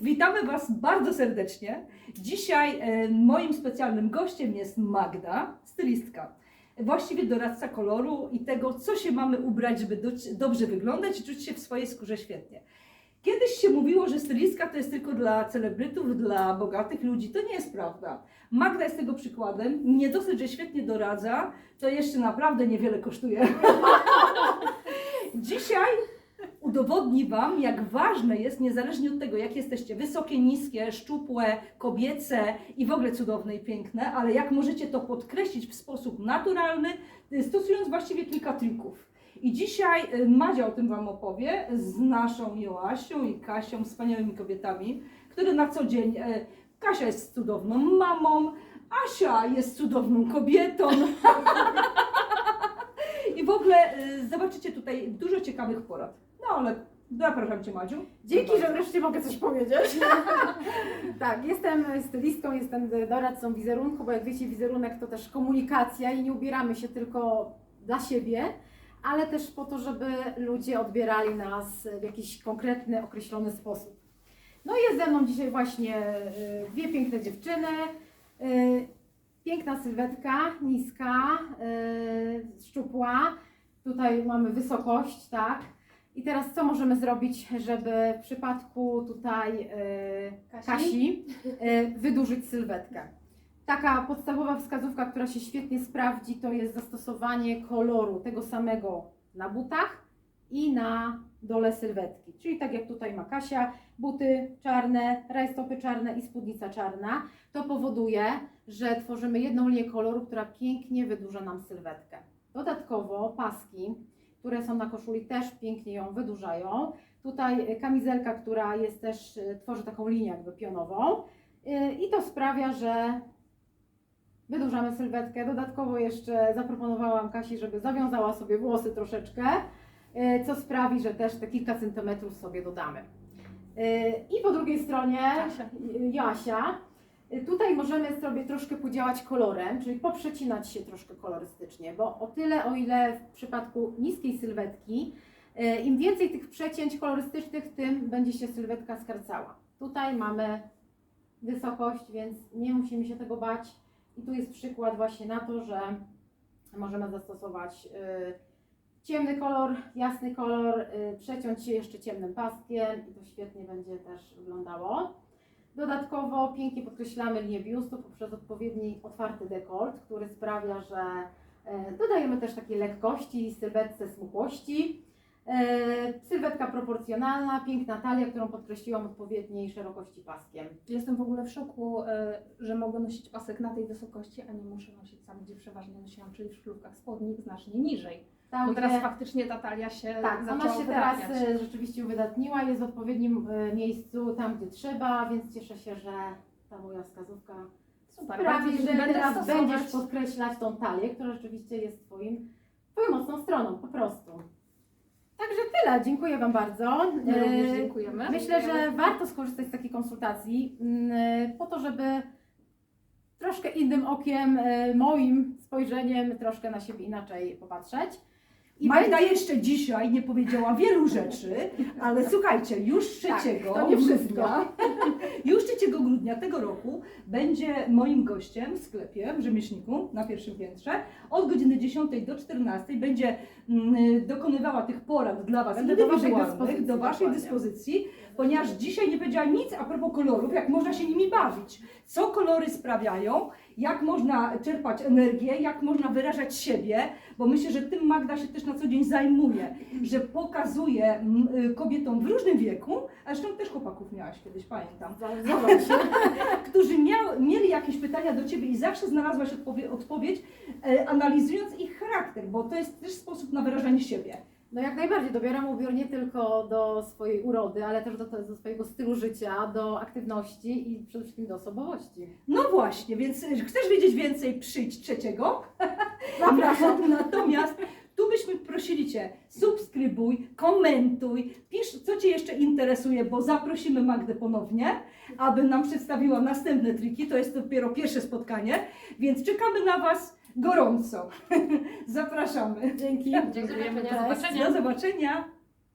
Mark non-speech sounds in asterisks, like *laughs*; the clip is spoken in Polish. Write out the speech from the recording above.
Witamy Was bardzo serdecznie. Dzisiaj e, moim specjalnym gościem jest Magda, stylistka. Właściwie doradca koloru i tego, co się mamy ubrać, żeby do, dobrze wyglądać i czuć się w swojej skórze świetnie. Kiedyś się mówiło, że stylistka to jest tylko dla celebrytów, dla bogatych ludzi. To nie jest prawda. Magda jest tego przykładem. Nie dosyć, że świetnie doradza, to jeszcze naprawdę niewiele kosztuje. *laughs* Dzisiaj udowodni Wam, jak ważne jest, niezależnie od tego, jak jesteście wysokie, niskie, szczupłe, kobiece i w ogóle cudowne i piękne, ale jak możecie to podkreślić w sposób naturalny, y, stosując właściwie kilka trików. I dzisiaj y, Madzia o tym Wam opowie z naszą Joasią i Kasią, wspaniałymi kobietami, które na co dzień. e, Kasia jest cudowną mamą, Asia jest cudowną kobietą. *laughs* Ogóle y, zobaczycie tutaj dużo ciekawych porad. No ale zapraszam Cię Madziu. Dzięki, że wreszcie mogę coś powiedzieć. *laughs* tak, jestem stylistką, jestem doradcą wizerunku, bo jak wiecie, wizerunek to też komunikacja i nie ubieramy się tylko dla siebie, ale też po to, żeby ludzie odbierali nas w jakiś konkretny, określony sposób. No i jest ze mną dzisiaj właśnie y, dwie piękne dziewczyny. y, Piękna sylwetka, niska, szczupła. Tutaj mamy wysokość, tak. I teraz co możemy zrobić, żeby w przypadku tutaj y, Kasi? Kasi y, wydłużyć sylwetkę? Taka podstawowa wskazówka, która się świetnie sprawdzi, to jest zastosowanie koloru tego samego na butach i na dole sylwetki. Czyli tak jak tutaj ma Kasia, buty czarne, rajstopy czarne i spódnica czarna. To powoduje, że tworzymy jedną linię koloru, która pięknie wydłuża nam sylwetkę. Dodatkowo paski, które są na koszuli, też pięknie ją wydłużają. Tutaj kamizelka, która jest też, y, tworzy taką linię jakby pionową. Y, I to sprawia, że wydłużamy sylwetkę. Dodatkowo jeszcze zaproponowałam Kasi, żeby zawiązała sobie włosy troszeczkę, y, co sprawi, że też te kilka centymetrów sobie dodamy. I po drugiej stronie Kasia. y, Jasia. Tutaj możemy sobie troszkę podziałać kolorem, czyli poprzecinać się troszkę kolorystycznie, bo o tyle, o ile w przypadku niskiej sylwetki, y, im więcej tych przecięć kolorystycznych, tym będzie się sylwetka skarcała. Tutaj mamy wysokość, więc nie musimy się tego bać. I tu jest przykład właśnie na to, że możemy zastosować y, ciemny kolor, jasny kolor, y, przeciąć się jeszcze ciemnym paskiem i to świetnie będzie też wyglądało. Dodatkowo pięknie podkreślamy linię biustu poprzez odpowiedni otwarty dekolt, który sprawia, że e, dodajemy też takiej lekkości, sylwetce smukłości. E, Sylwetka proporcjonalna, piękna talia, którą podkreśliłam odpowiedniej szerokości paskiem. Jestem w ogóle w szoku, e, że mogę nosić pasek na tej wysokości, a nie muszę nosić tam, gdzie przeważnie nosiłam, czyli w szlówkach spodni znacznie niżej. Tam, Bo teraz gdzie- faktycznie ta talia się Tak, ona się teraz e, rzeczywiście uwydatniła, jest w odpowiednim e, miejscu, tam gdzie trzeba, więc cieszę się, że ta moja wskazówka Super, sprawi, bardzo że będę teraz stosować. będziesz podkreślać tą talię, która rzeczywiście jest twoim, twoją mocną stroną, po prostu. Także tyle, dziękuję Wam bardzo. My również E, dziękujemy. Myślę, że warto skorzystać z takiej konsultacji mm, po to, żeby troszkę innym okiem, e, moim spojrzeniem, troszkę na siebie inaczej popatrzeć. I Magda będzie- jeszcze dzisiaj nie powiedziała wielu rzeczy, ale słuchajcie, już 3 Tak, to nie grudnia, *laughs* już 3 grudnia tego roku będzie moim gościem w sklepie w Rzemieślniku na pierwszym piętrze. Od godziny 10 do 14 będzie mm, dokonywała tych porad dla Was do waszej dyspozycji, do Waszej dyspozycji, ponieważ dzisiaj nie powiedziała nic a propos kolorów, jak można się nimi bawić, co kolory sprawiają, jak można czerpać energię, jak można wyrażać siebie, bo myślę, że tym Magda się też na co dzień zajmuje, że pokazuje y, kobietom w różnym wieku, a zresztą też chłopaków miałaś kiedyś, pamiętam, *laughs* którzy miał, mieli jakieś pytania do Ciebie i zawsze znalazłaś odpowie, odpowiedź, e, analizując ich charakter, bo to jest też sposób na wyrażanie siebie. No jak najbardziej, dobieram ubiór nie tylko do swojej urody, ale też do, do swojego stylu życia, do aktywności i przede wszystkim do osobowości. No właśnie, więc chcesz wiedzieć więcej, przyjdź trzeciego. *laughs* Zapraszam. Natomiast byśmy prosili Cię, subskrybuj, komentuj, pisz, co Cię jeszcze interesuje, bo zaprosimy Magdę ponownie, aby nam przedstawiła następne triki. To jest dopiero pierwsze spotkanie, więc czekamy na Was gorąco. *laughs* Zapraszamy. Dzięki. Dziękujemy, do zobaczenia. Do zobaczenia.